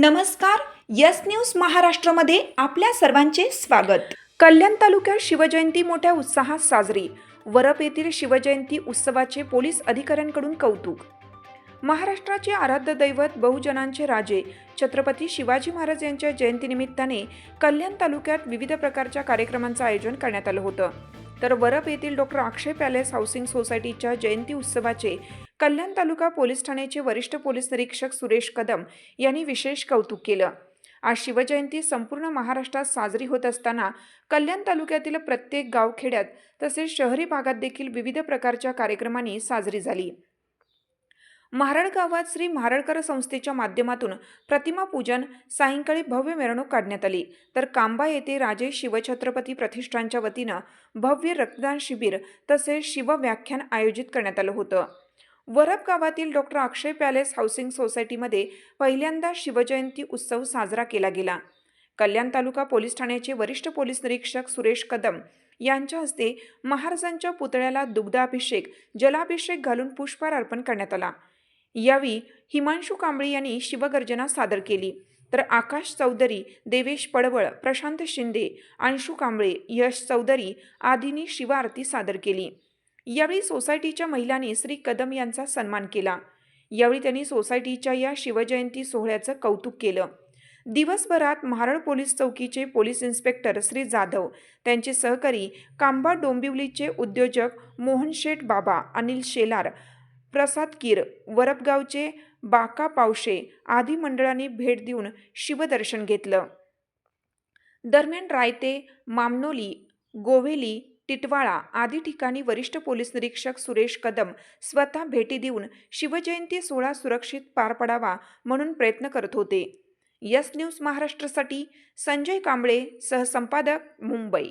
नमस्कार yes news महाराष्ट्रामध्ये आपल्या सर्वांचे स्वागत. कल्याण तालुक्यात शिवजयंती मोठ्या उत्साहात साजरी. वरप येथील शिवजयंती उत्सवाचे पोलीस अधिकाऱ्यांकडून कौतुक. महाराष्ट्राचे आराध्य दैवत बहुजनांचे राजे छत्रपती शिवाजी महाराज यांच्या जयंतीनिमित्ताने कल्याण तालुक्यात विविध प्रकारच्या कार्यक्रमांचं आयोजन करण्यात आलं होतं. तर वरप येथील डॉक्टर अक्षय पॅलेस हाऊसिंग सोसायटीच्या जयंती उत्सवाचे कल्याण तालुका पोलीस ठाण्याचे वरिष्ठ पोलीस निरीक्षक सुरेश कदम यांनी विशेष कौतुक केलं. आज शिवजयंती संपूर्ण महाराष्ट्रात साजरी होत असताना कल्याण तालुक्यातील प्रत्येक गावखेड्यात तसेच शहरी भागात देखील विविध प्रकारच्या कार्यक्रमांनी साजरी झाली. महाराळ गावात श्री महाराळकर संस्थेच्या माध्यमातून प्रतिमा पूजन सायंकाळी भव्य मिरवणूक काढण्यात आली. तर कांबा येथे राजे शिवछत्रपती प्रतिष्ठानच्या वतीनं भव्य रक्तदान शिबिर तसेच शिवव्याख्यान आयोजित करण्यात आलं होतं. वरप गावातील डॉक्टर अक्षय पॅलेस हाऊसिंग सोसायटीमध्ये पहिल्यांदा शिवजयंती उत्सव साजरा केला गेला. कल्याण तालुका पोलीस ठाण्याचे वरिष्ठ पोलीस निरीक्षक सुरेश कदम यांच्या हस्ते महाराजांच्या पुतळ्याला दुग्धाभिषेक जलाभिषेक घालून पुष्पहार अर्पण करण्यात आला. यावेळी हिमांशू कांबळे यांनी शिवगर्जना सादर केली. तर आकाश चौधरी देवेश पडवळ प्रशांत शिंदे अंशू कांबळे यश चौधरी आदींनी शिवआरती सादर केली. यावेळी सोसायटीच्या महिलांनी श्री कदम यांचा सन्मान केला. यावेळी त्यांनी सोसायटीच्या या शिवजयंती सोहळ्याचं कौतुक केलं. दिवसभरात महारळ पोलीस चौकीचे पोलीस इन्स्पेक्टर श्री जाधव त्यांचे सहकारी कांबा डोंबिवलीचे उद्योजक मोहन शेठ बाबा अनिल शेलार प्रसाद कीर वरपगावचे बाका पावशे आदी मंडळांनी भेट देऊन शिवदर्शन घेतलं. दरम्यान रायते मामनोली गोवेली टिटवाळा आदी ठिकाणी वरिष्ठ पोलीस निरीक्षक सुरेश कदम स्वतः भेटी देऊन शिवजयंती सोहळा सुरक्षित पार पडावा म्हणून प्रयत्न करत होते. यस न्यूज महाराष्ट्रासाठी संजय कांबळे सहसंपादक मुंबई.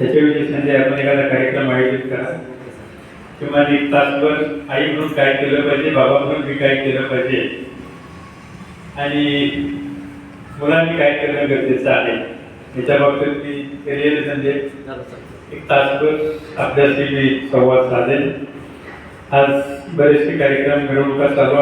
त्याच्यावेळी संजय आपण एखादा कार्यक्रम आयोजित करा. किंवा एक तासभर आई म्हणून काय केलं पाहिजे बाबा म्हणून मी काय केलं पाहिजे. आणि मुलांनी काय करणं गरजेचं आहे. याच्या बाबतीत मी करिअर संजय. एक तासभर आपल्याशी मी संवाद साधेल. आज बरेचसे कार्यक्रम मिरवणुका चालू